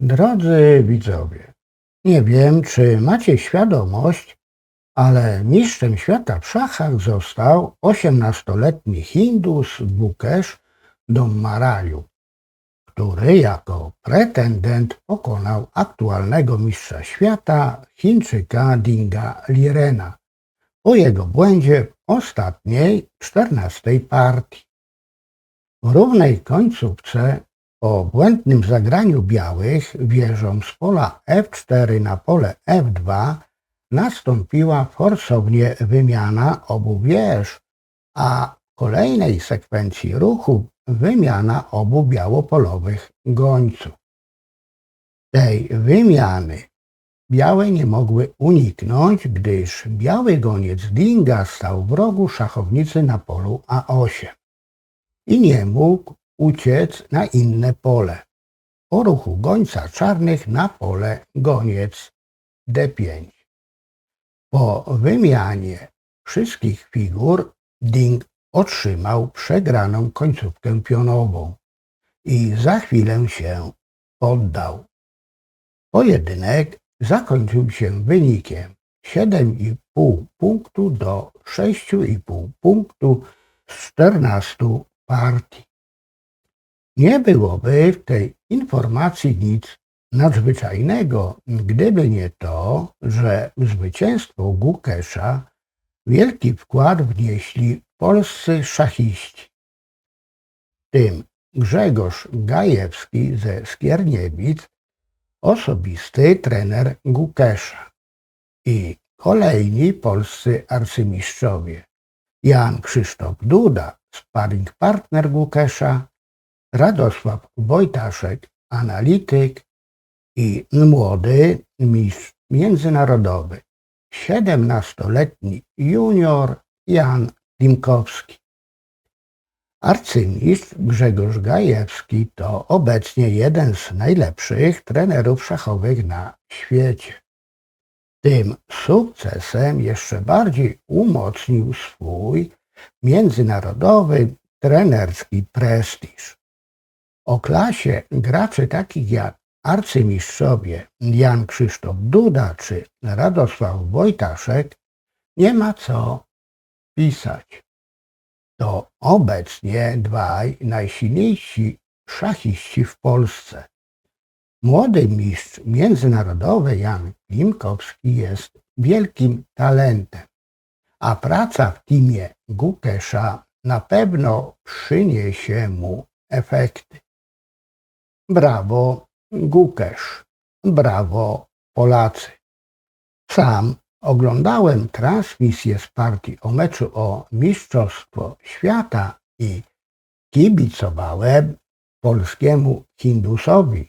Drodzy widzowie, nie wiem, czy macie świadomość, ale mistrzem świata w szachach został 18-letni Hindus Bukesz Dommaraju, który jako pretendent pokonał aktualnego mistrza świata Chińczyka Dinga Lirena po jego błędzie w ostatniej, 14 partii. W równej końcówce po błędnym zagraniu białych wieżą z pola F4 na pole F2 nastąpiła forsownie wymiana obu wież, a w kolejnej sekwencji ruchu wymiana obu białopolowych gońców. Tej wymiany białe nie mogły uniknąć, gdyż biały goniec Dinga stał w rogu szachownicy na polu A8 i nie mógł uciec na inne pole. Po ruchu gońca czarnych na pole goniec D5. Po wymianie wszystkich figur Ding otrzymał przegraną końcówkę pionową i za chwilę się poddał. Pojedynek zakończył się wynikiem 7,5 punktu do 6,5 punktu z 14 partii. Nie byłoby w tej informacji nic nadzwyczajnego, gdyby nie to, że w zwycięstwo Gukesza wielki wkład wnieśli polscy szachiści. W tym Grzegorz Gajewski ze Skierniewic, osobisty trener Gukesza. I kolejni polscy arcymistrzowie. Jan Krzysztof Duda, sparring partner Gukesza, Radosław Wojtaszek, analityk i młody mistrz międzynarodowy, 17-letni junior Jan Klimkowski. Arcymistrz Grzegorz Gajewski to obecnie jeden z najlepszych trenerów szachowych na świecie. Tym sukcesem jeszcze bardziej umocnił swój międzynarodowy trenerski prestiż. O klasie graczy takich jak arcymistrzowie Jan Krzysztof Duda czy Radosław Wojtaszek nie ma co pisać. To obecnie dwaj najsilniejsi szachiści w Polsce. Młody mistrz międzynarodowy Jan Klimkowski jest wielkim talentem, a praca w teamie Gukesza na pewno przyniesie mu efekty. Brawo Gukesz, brawo Polacy. Sam oglądałem transmisję z partii o meczu o Mistrzostwo Świata i kibicowałem polskiemu Hindusowi,